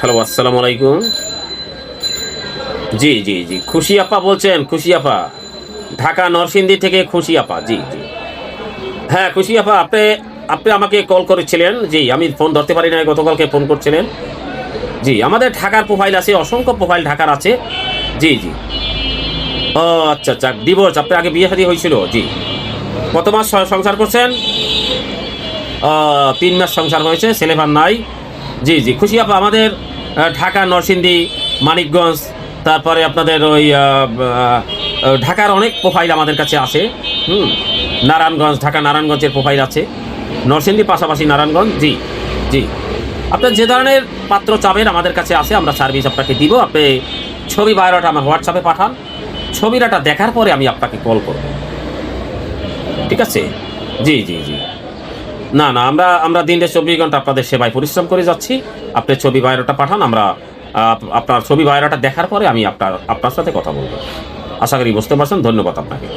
Hello, আসসালামু আলাইকুম। জি জি জি। খুশি আপা বলছেন খুশি আপা ঢাকা নরসিংদী থেকে খুশি আপা জি জি। হ্যাঁ খুশি আপা আপনি আপনি আমাকে কল করেছিলেন। জি, আমি ফোন ধরতে পারি না গতকালকে ফোন করছিলেন। জি, আমাদের ঢাকার প্রোফাইল আছে, অসংখ্য প্রোফাইল ঢাকার আছে। জি জি। ও আচ্ছা আচ্ছা ডিভোর্স আপনি আগে বিয়ে শাদী হয়েছিল, জি। কত মাস সংসার করছেন? তিন মাস সংসার হয়েছে ছেলেভার নাই। জি জি, খুশি আপা, আমাদের ঢাকা, নরসিংদী, মানিকগঞ্জ, তারপরে আপনাদের ওই ঢাকার অনেক প্রোফাইল আমাদের কাছে আছে, হুম, নারায়ণগঞ্জ, ঢাকা, নারায়ণগঞ্জের প্রোফাইল আছে নরসিংদীর পাশাপাশি নারায়ণগঞ্জ, জি জি। আপনার যে ধরনের পাত্র চাবেন আমাদের কাছে আছে, আমরা সার্ভিস আপনাকে দিব, আপনি ছবি বায়োডাটা আমার হোয়াটসঅ্যাপে পাঠান ছবিটাটা দেখার পরে আমি আপনাকে কল করব। ঠিক আছে? জি জি জি। না না, আমরা আমরা দিনে চব্বিশ ঘণ্টা আপনাদের সেবায় পরিশ্রম করে যাচ্ছি। আপনি ছবি বায়োডাটা পাঠান, আমরা আপনার ছবি বায়োডাটা দেখার পরে আমি আপনার আপনার সাথে কথা বলব। আশা করি বুঝতে পারছেন, ধন্যবাদ আপনাকে।